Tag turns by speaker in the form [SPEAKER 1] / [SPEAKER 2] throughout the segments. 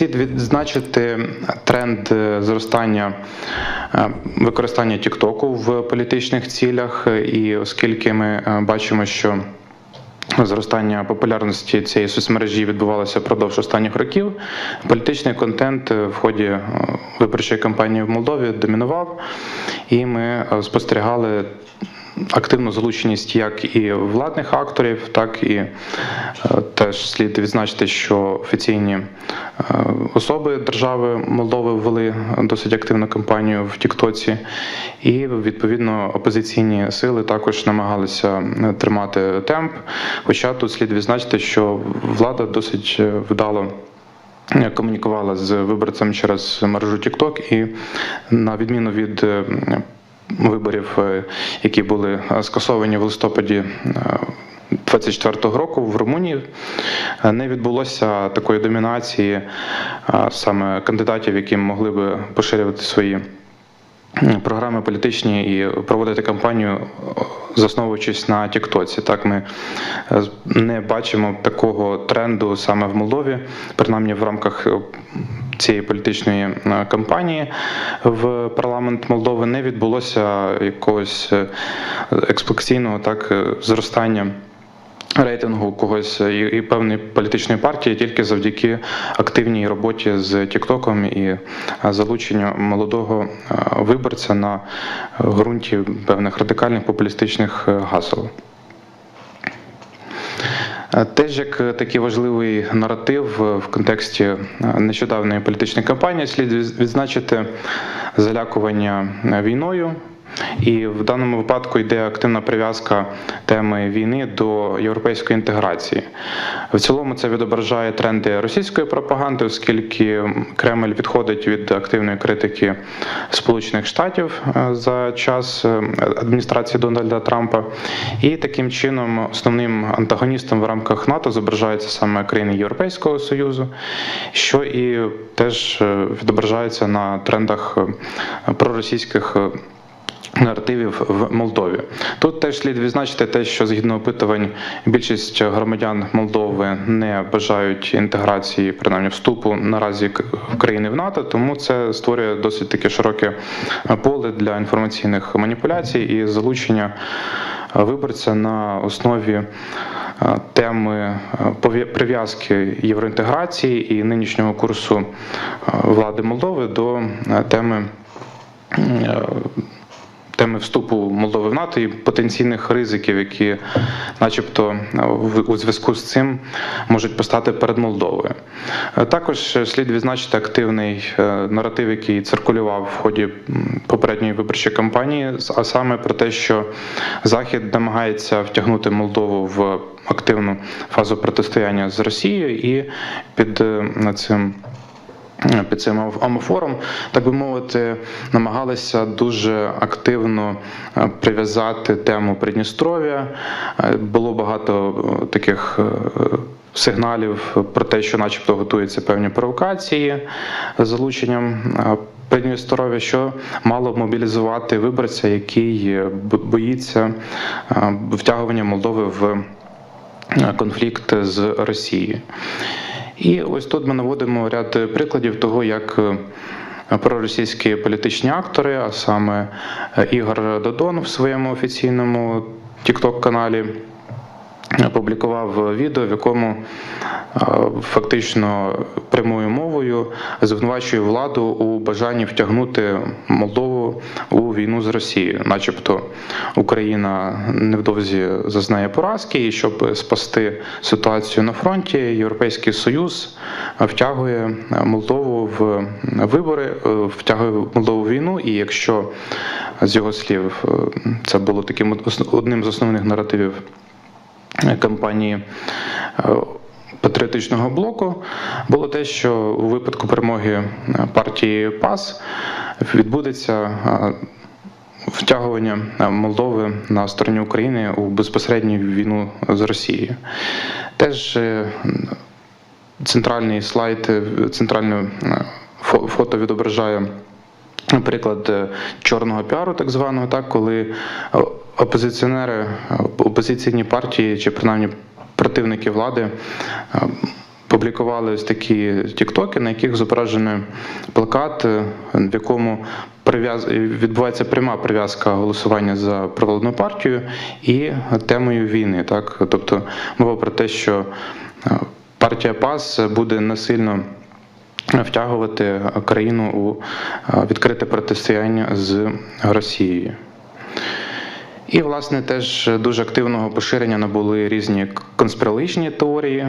[SPEAKER 1] слід відзначити тренд е, зростання е, використання Тіктоку в політичних цілях, і оскільки ми е, бачимо, що Зростання популярності цієї соцмережі відбувалося впродовж останніх років. Політичний контент в ході виборчої кампанії в Молдові домінував, і ми спостерігали активну залученість як і владних акторів, так і е, теж слід відзначити, що офіційні е, особи держави Молдови ввели досить активну кампанію в Тіктоці, і відповідно опозиційні сили також намагалися е, тримати темп. Хоча тут слід відзначити, що влада досить вдало. Комунікувала з виборцем через мережу TikTok і на відміну від виборів, е, які були е, скасовані в листопаді. е, 24-го року в Румунії е, не відбулося такої домінації е, саме кандидатів, які могли би поширювати свої програми політичні і проводити кампанію, засновуючись на Тіктоці. Так ми е, не бачимо такого тренду саме в Молдові, принаймні в рамках е, цієї політичної е, кампанії в парламент Молдови не відбулося якогось е, експлуатаційного так е, зростання. Рейтингу когось і, і певної політичної партії тільки завдяки активній роботі з Тіктоком і залученню молодого виборця на ґрунті певних радикальних популістичних гасел. Е, Теж як е, такий важливий наратив е, в контексті нещодавньої політичної кампанії слід відзначити залякування війною. І в даному випадку йде активна прив'язка теми війни до європейської інтеграції. В цілому це відображає тренди російської пропаганди, оскільки Кремль відходить від активної критики Сполучених Штатів е, за час е, адміністрації Дональда Трампа. І таким чином основним антагоністом в рамках НАТО зображаються саме країни Європейського Союзу, що і теж е, відображається на трендах проросійських. Наративів в Молдові тут теж слід відзначити те, що згідно опитувань більшість громадян Молдови не бажають інтеграції, принаймні вступу наразі країни в НАТО, тому це створює досить таке широке поле для інформаційних маніпуляцій і залучення е, виборця на основі е, теми е, прив'язки євроінтеграції і нинішнього курсу влади Молдови до теми. Е, Теми вступу Молдови в НАТО і потенційних ризиків, які, начебто, в- у зв'язку з цим можуть постати перед Молдовою. Е, Також слід відзначити активний е, наратив, який циркулював в ході попередньої виборчої кампанії, а саме про те, що Захід намагається втягнути Молдову в активну фазу протистояння з Росією і під е, цим під цим амофором, так би мовити, намагалися дуже активно е, прив'язати тему Придністров'я. Е, Було багато е, таких сигналів про те, що, начебто, готуються певні провокації з залученням. Придністров'я, що мало мобілізувати виборця, який боїться втягування Молдови в конфлікт з Росією. І ось тут ми наводимо ряд прикладів того, як е, проросійські політичні актори, а саме е, Ігор Додон в своєму офіційному TikTok-каналі опублікував відео, в якому е, фактично прямою мовою звинувачує владу у бажанні втягнути Молдову у війну з Росією, начебто Україна невдовзі зазнає поразки, і щоб спасти ситуацію на фронті, Європейський Союз втягує Молдову в вибори, е, втягує Молдову в війну. І якщо з його слів е, це було таким одним з основних наративів кампанії е, патріотичного блоку було те, що у випадку перемоги е, партії ПАС відбудеться е, втягування е, Молдови на стороні України у безпосередню війну з Росією. Теж центральний слайд, центральне фото відображає приклад е, чорного піару, так званого, так, коли опозиціонери, опозиційні партії чи принаймні противники влади е, публікували ось такі тіктоки, на яких зображений плакат, е, в якому відбувається пряма прив'язка голосування за провладну партію і темою війни. Так? Тобто мова про те, що е, партія ПАС буде насильно втягувати країну у відкрите протистояння з Росією. І, власне, теж дуже активного поширення набули різні конспірологічні теорії.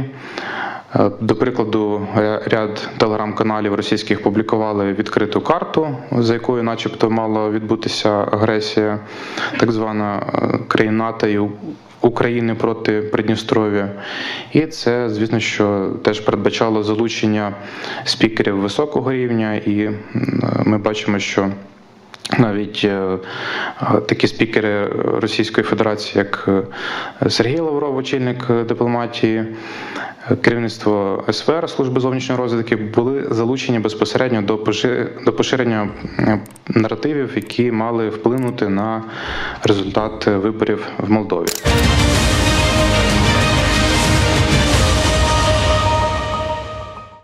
[SPEAKER 1] Е, До прикладу, е, ряд телеграм-каналів російських публікували відкриту карту, за якою, начебто, мала відбутися агресія, так звана е, країн НАТО і України проти Придністров'я. І це, звісно, що теж передбачало залучення спікерів високого рівня, і ми бачимо, що навіть е, е, такі спікери Російської Федерації, як е, Сергій Лавров, очільник дипломатії, керівництво СВР служби зовнішньої розвідки, були залучені безпосередньо до поши- до поширення наративів, які мали вплинути на результат виборів в Молдові.